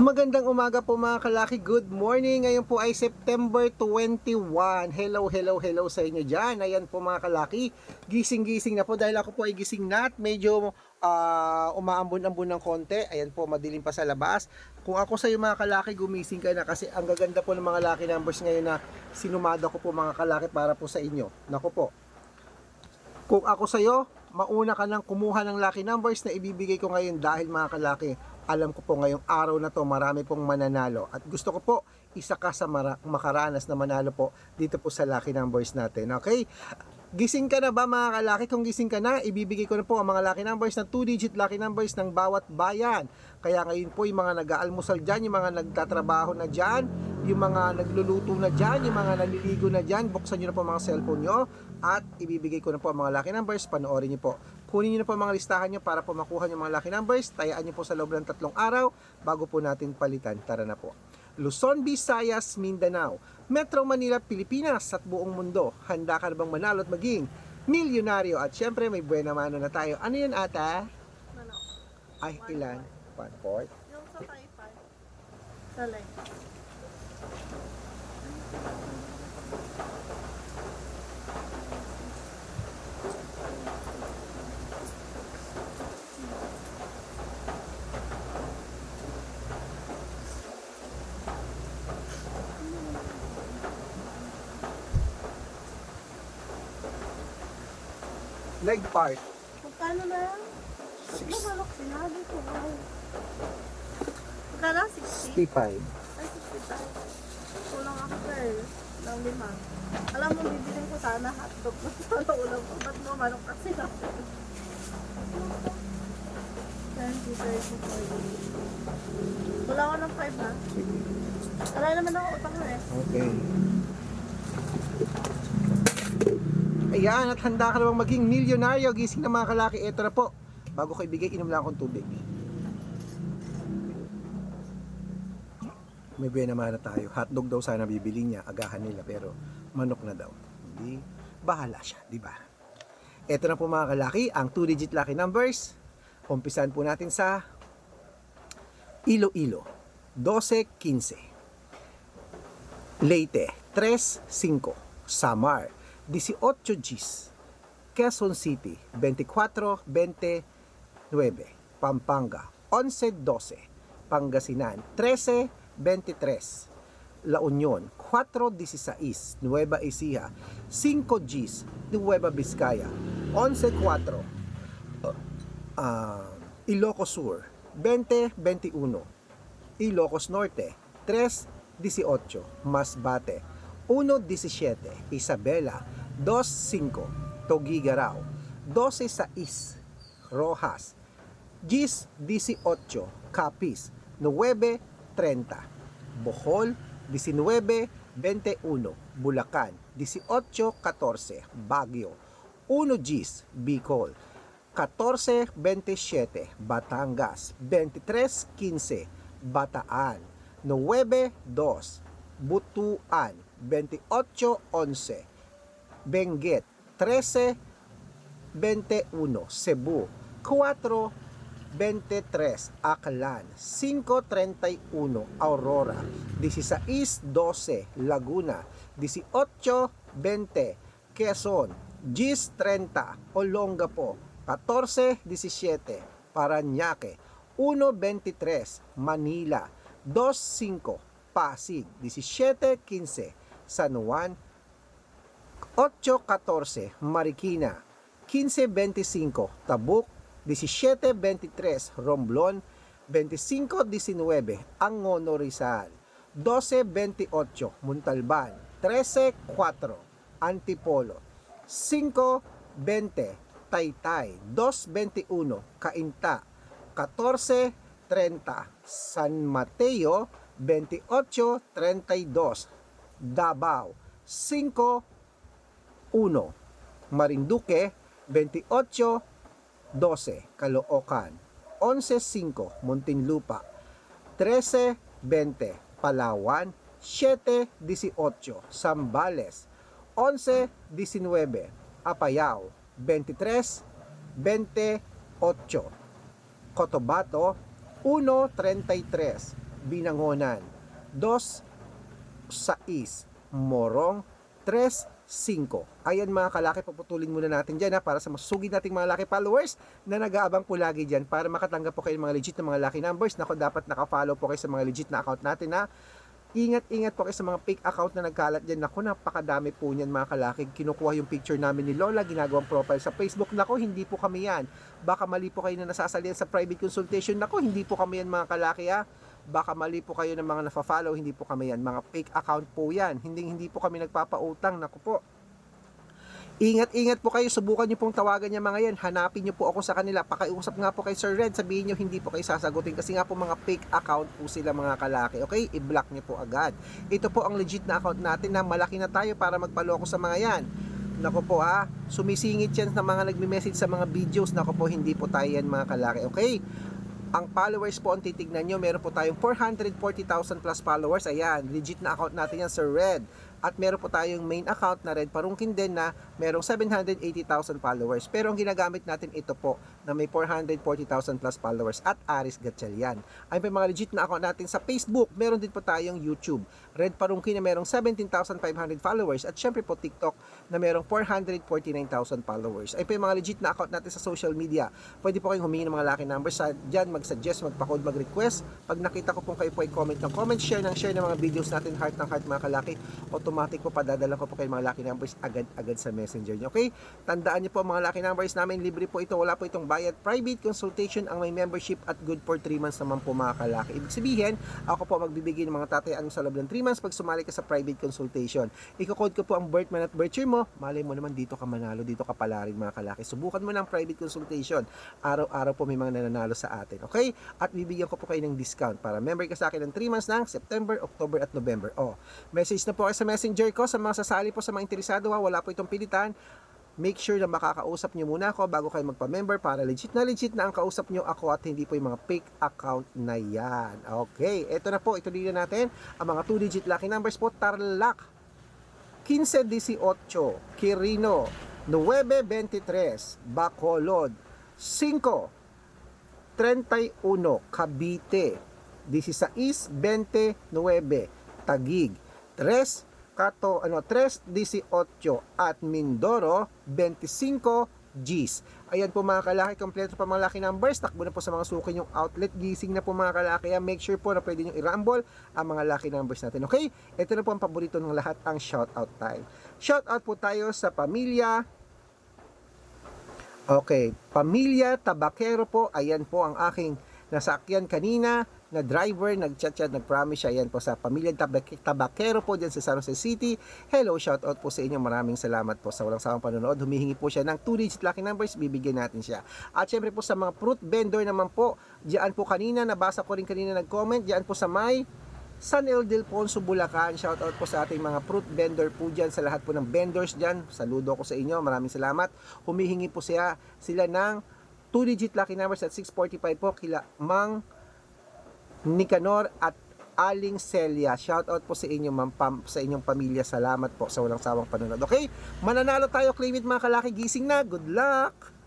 Magandang umaga po mga kalaki. Good morning. Ngayon po ay September 21. Hello, hello, hello sa inyo dyan. Ayan po mga kalaki. Gising-gising na po dahil ako po ay gising na at medyo ah, umaambon-ambon ng konti. Ayan po, madilim pa sa labas. Kung ako sa iyo mga kalaki, gumising ka na kasi ang gaganda po ng mga lucky numbers ngayon na sinumada ko po mga kalaki para po sa inyo. Nako po. Kung ako sa iyo, mauna ka nang kumuha ng lucky numbers na ibibigay ko ngayon dahil mga kalaki, alam ko po ngayong araw na to marami pong mananalo at gusto ko po isa ka sa makaranas na manalo po dito po sa lucky numbers natin. Okay? Gising ka na ba mga kalaki? Kung gising ka na, ibibigay ko na po ang mga lucky numbers na 2-digit lucky numbers ng bawat bayan. Kaya ngayon po yung mga nag-aalmusal dyan, yung mga nagtatrabaho na dyan, yung mga nagluluto na dyan, yung mga naliligo na dyan, buksan nyo na po mga cellphone nyo at ibibigay ko na po ang mga lucky numbers, panoorin nyo po. Kunin nyo na po mga listahan nyo para po makuha nyo mga lucky numbers, tayaan nyo po sa loob ng tatlong araw bago po natin palitan. Tara na po. Luzon, Visayas, Mindanao, Metro Manila, Pilipinas at buong mundo. Handa ka na bang manalo at maging milyonaryo? At syempre may buena mano na tayo. Ano yun ata? Ano? Ay, ilan? One fourth. Yung sa Taipan. Sa left. Leg part. Magkano na yan? Ano malok sinabi ko? Magkano? 60? 65. Ay, 65. Kulang ako sir. Ng lima. Alam mo, bibiling ko sana hotdog na sana ulam ko. Ba't mo manok kasi na? 20, 30, 40. Wala ako ng 5 ha. Wala naman ako utang na eh. Okay. Ayan, at handa ka na bang maging milyonaryo? Gising na mga kalaki. Ito na po. Bago ko ibigay, inom lang akong tubig. May buwan naman na tayo. Hotdog daw sana bibili niya. Agahan nila. Pero manok na daw. Hindi. Bahala siya. Di ba? Ito na po mga kalaki. Ang 2-digit lucky numbers. Umpisan po natin sa Iloilo. 12-15. Leyte, 3-5. Samar, 18 Gs. Quezon City, 24-29. Pampanga, 11-12. Pangasinan, 13-23. La Union, 4-16. Nueva Ecija, 5 Gs. Nueva Vizcaya, 11-4. Ah, Ilocos Sur, 20-21. Ilocos Norte, 3.18, Masbate, 1.17, Isabela, 2.5, Togigaraw, 12.6, Rojas, Gis 18, Capiz, 9.30, Bohol, 19.21, Bulacan, 18.14, Baguio, 1 Gis, Bicol, 14.27, Batangas, 23.15, Bataan, 9.2, Butuan, 28.11, Benguet, 13.21, Cebu, 4.23, Aklan, 5.31, Aurora, 16.12, Laguna, 18.20, Quezon, Gis 30, Olongapo, 14.17, Paranaque, 1.23, Manila, 2.5, Pasig, 17.15, San Juan, 8.14, Marikina, 15.25, Tabuk, 17.23, Romblon, 25.19, Angono Rizal, 12.28, Muntalban, 13.4, Antipolo, 5.20, Taytay, 2.21, Cainta, 14.30, San Mateo, 28.32, Davao, 5.1, Marinduque, 28.12, Caloocan, 11.5, Muntinlupa, 13.20, Palawan, 7.18, Zambales, 11.19, Apayao, 23.28, Cotabato, 1.33, Binangonan. Dos, sais, morong, tres, cinco. Ayan mga kalaki, paputulin muna natin dyan ha, para sa masugid nating mga laki followers na nag-aabang po lagi dyan para makatanggap po kayo ng mga legit na mga lucky numbers. Nako, dapat naka-follow po kayo sa mga legit na account natin ha. Ingat-ingat po kayo sa mga fake account na nagkalat dyan. Naku, napakadami po niyan mga kalaki. Kinukuha yung picture namin ni Lola, ginagawang profile sa Facebook. Naku, hindi po kami yan. Baka mali po kayo na nasasalihan sa private consultation. Naku, hindi po kami yan mga kalaki ha. Baka mali po kayo ng mga nafa-follow, hindi po kami yan. Mga fake account po yan. Hindi, hindi po kami nagpapautang. Naku po. Ingat-ingat po kayo, subukan niyo pong tawagan niya mga yan. Hanapin niyo po ako sa kanila. Pakiusap nga po kay Sir Red, sabihin niyo hindi po kayo sasagutin kasi nga po mga fake account po sila mga kalaki. Okay? I-block niyo po agad. Ito po ang legit na account natin na malaki na tayo para magpaloko sa mga yan. Nako po ha, sumisingit yan sa mga nagme-message sa mga videos. Nako po, hindi po tayo yan mga kalaki. Okay? Ang followers po ang titignan nyo, meron po tayong 440,000 plus followers. Ayan, legit na account natin yan, Sir Red. At meron po tayong main account na Red Parungkin din na merong 780,000 followers. Pero ang ginagamit natin ito po na may 440,000 plus followers at Aris Gatchalian. Ay may mga legit na account natin sa Facebook. Meron din po tayong YouTube. Red Parungkin na merong 17,500 followers at syempre po TikTok na merong 449,000 followers. Ay yung mga legit na account natin sa social media. Pwede po kayong humingi ng mga lucky numbers sa dyan, mag-suggest, magpa-code, mag-request. Pag nakita ko po kayo po ay comment ng comment, share ng share ng mga videos natin, heart ng heart mga kalaki, automatic po padadala ko po kayo mga lucky numbers agad-agad sa messenger nyo. Okay? Tandaan niyo po mga lucky numbers namin, libre po ito, wala po itong bayad. Private consultation ang may membership at good for 3 months naman po mga kalaki. Ibig sabihin, ako po magbibigay ng mga tatayaan sa loob ng 3 months pag sumali ka sa private consultation. Iko-code ko po ang birth month at birth year mo, malay mo naman dito ka manalo, dito ka pala rin mga kalaki. Subukan mo ng private consultation. Araw-araw po may mga nananalo sa atin. Okay? At bibigyan ko po kayo ng discount para member ka sa akin ng 3 months ng September, October at November. Oh, message na po kayo sa messenger ko sa mga sasali po sa mga interesado ha. Wala po itong pilitan make sure na makakausap nyo muna ako bago kayo magpa-member para legit na legit na ang kausap nyo ako at hindi po yung mga fake account na yan. Okay, eto na po, ito din natin ang mga 2-digit lucky numbers po, Tarlac, 1518, Quirino, 923, Bacolod, 5, 31, Cavite, 16, 29, Tagig, 3, Kato, ano, 318 at Mindoro 25 Gs. Ayan po mga kalaki, kompleto pa mga laki numbers. Takbo na po sa mga suki yung outlet. Gising na po mga kalaki. Make sure po na pwede nyo i-rumble ang mga laki numbers natin. Okay? Ito na po ang paborito ng lahat, ang shoutout time. Shoutout po tayo sa pamilya Okay, pamilya Tabakero po, ayan po ang aking nasakyan kanina na driver, nag-chat-chat, nag-promise siya, ayan po sa pamilya Tabak- Tabakero po dyan sa San Jose City. Hello, shout out po sa inyo, maraming salamat po sa walang sawang panonood. Humihingi po siya ng 2-digit lucky numbers, bibigyan natin siya. At syempre po sa mga fruit vendor naman po, diyan po kanina, nabasa ko rin kanina nag-comment, diyan po sa may San Ildefonso, Bulacan. Shout out po sa ating mga fruit vendor po dyan, sa lahat po ng vendors dyan. Saludo ko sa inyo, maraming salamat. Humihingi po siya, sila ng 2-digit lucky numbers at 645 po kila Mang Nicanor at Aling Celia. Shout out po sa inyo, ma'am, pam, sa inyong pamilya. Salamat po sa walang sawang panonood. Okay? Mananalo tayo, claim it mga kalaki. Gising na. Good luck!